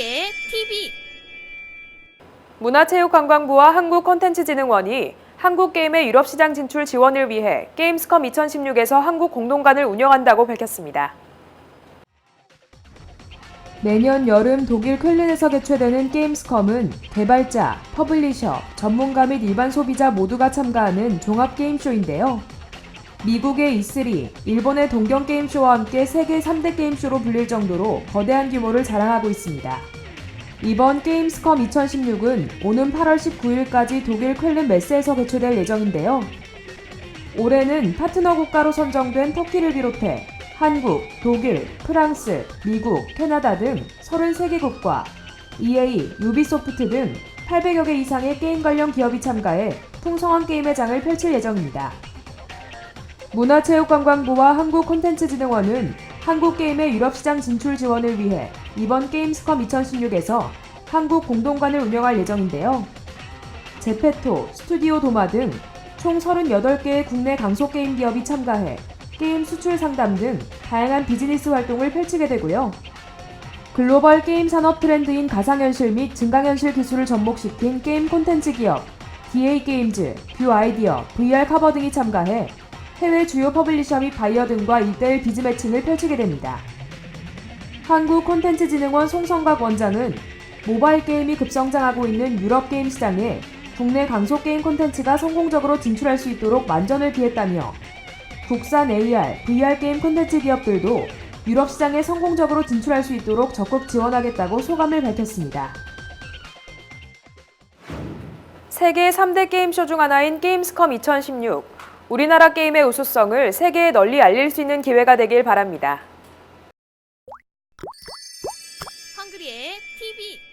한글이의 TV 문화체육관광부와 한국콘텐츠진흥원이 한국게임의 유럽시장 진출 지원을 위해 게임스컴 2016에서 한국 공동관을 운영한다고 밝혔습니다. 매년 여름 독일 쾰른에서 개최되는 게임스컴은 개발자, 퍼블리셔, 전문가 및 일반 소비자 모두가 참가하는 종합 게임쇼인데요. 미국의 E3, 일본의 동경 게임쇼와 함께 세계 3대 게임쇼로 불릴 정도로 거대한 규모를 자랑하고 있습니다. 이번 게임스컴 2016은 오는 8월 19일까지 독일 쾰른 메스에서 개최될 예정인데요. 올해는 파트너 국가로 선정된 터키를 비롯해 한국, 독일, 프랑스, 미국, 캐나다 등 33개국과 EA, 유비소프트 등 800여 개 이상의 게임 관련 기업이 참가해 풍성한 게임의 장을 펼칠 예정입니다. 문화체육관광부와 한국콘텐츠진흥원은 한국게임의 유럽시장 진출 지원을 위해 이번 게임스컴 2016에서 한국 공동관을 운영할 예정인데요. 제페토, 스튜디오 도마 등 총 38개의 국내 강소게임 기업이 참가해 게임 수출 상담 등 다양한 비즈니스 활동을 펼치게 되고요. 글로벌 게임 산업 트렌드인 가상현실 및 증강현실 기술을 접목시킨 게임 콘텐츠 기업 DA 게임즈, 뷰 아이디어, VR 커버 등이 참가해 해외 주요 퍼블리셔 및 바이어 등과 1대1 비즈 매칭을 펼치게 됩니다. 한국 콘텐츠진흥원 송성각 원장은 모바일 게임이 급성장하고 있는 유럽 게임 시장에 국내 강소 게임 콘텐츠가 성공적으로 진출할 수 있도록 만전을 기했다며 국산 AR, VR 게임 콘텐츠 기업들도 유럽 시장에 성공적으로 진출할 수 있도록 적극 지원하겠다고 소감을 밝혔습니다. 세계 3대 게임쇼 중 하나인 게임스컴 2016. 우리나라 게임의 우수성을 세계에 널리 알릴 수 있는 기회가 되길 바랍니다. 한글이의 TV